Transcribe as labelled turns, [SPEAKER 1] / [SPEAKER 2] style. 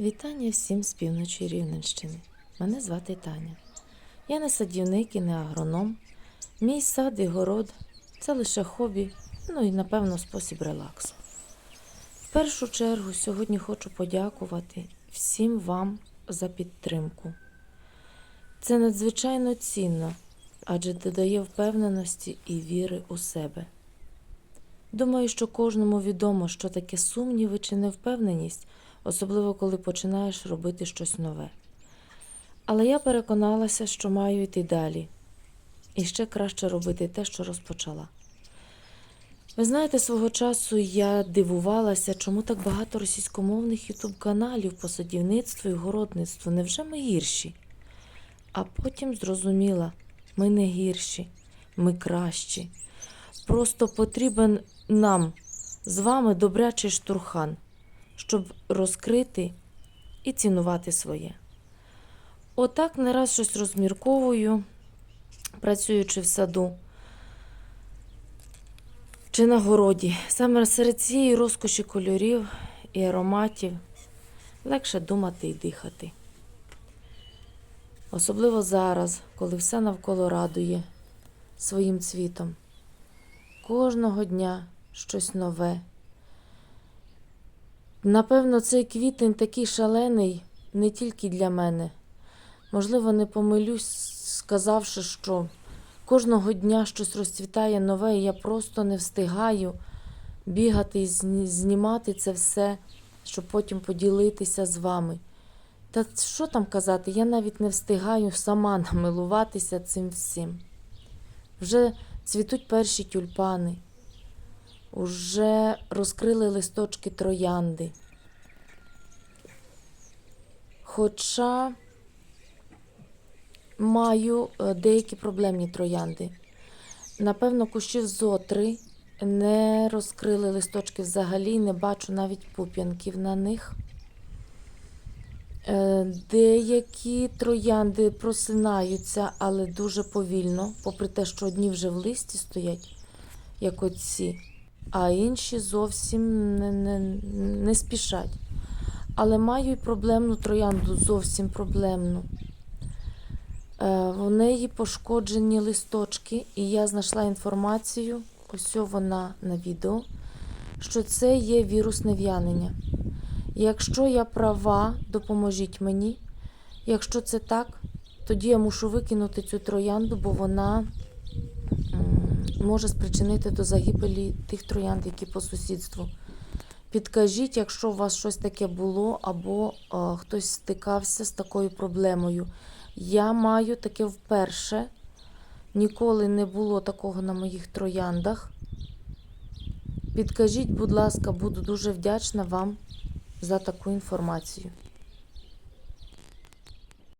[SPEAKER 1] Вітання всім з півночі Рівненщини. Мене звати Таня. Я не садівник і не агроном. Мій сад і город це лише хобі, ну і напевно спосіб релаксу. В першу чергу сьогодні хочу подякувати всім вам за підтримку. Це надзвичайно цінно, адже додає впевненості і віри у себе. Думаю, що кожному відомо, що таке сумніви чи невпевненість, особливо коли починаєш робити щось нове. Але я переконалася, що маю йти далі і ще краще робити те, що розпочала. Ви знаєте, свого часу я дивувалася, чому так багато російськомовних ютуб-каналів по садівництву і городництву. Невже ми гірші? А потім зрозуміла, ми не гірші, ми кращі. Просто потрібен нам з вами добрячий штурхан, щоб розкрити і цінувати своє. Отак не раз щось розмірковую, працюючи в саду чи на городі. Саме серед цієї розкоші кольорів і ароматів легше думати і дихати. Особливо зараз, коли все навколо радує своїм цвітом. Кожного дня щось нове. Напевно, цей квітень такий шалений не тільки для мене. Можливо, не помилюсь, сказавши, що кожного дня щось розцвітає нове, і я просто не встигаю бігати і знімати це все, щоб потім поділитися з вами. Та що там казати, я навіть не встигаю сама намилуватися цим всім. Вже цвітуть перші тюльпани, уже розкрили листочки троянди. Хоча маю е, деякі проблемні троянди. Напевно, кущів зотри не розкрили листочки взагалі, не бачу навіть пуп'янків на них. Е, Деякі троянди просинаються, але дуже повільно, попри те, що одні вже в листі стоять, як оці, а інші зовсім не, не, не спішать. Але маю й проблемну троянду, зовсім проблемну. Е, В неї пошкоджені листочки, і я знайшла інформацію, ось вона на відео, що це є вірусне в'янення. Якщо я права, допоможіть мені. Якщо це так, тоді я мушу викинути цю троянду, бо вона може спричинити до загибелі тих троянд, які по сусідству. Підкажіть, якщо у вас щось таке було, або е, хтось стикався з такою проблемою. Я маю таке вперше. Ніколи не було такого на моїх трояндах. Підкажіть, будь ласка, буду дуже вдячна вам за таку інформацію.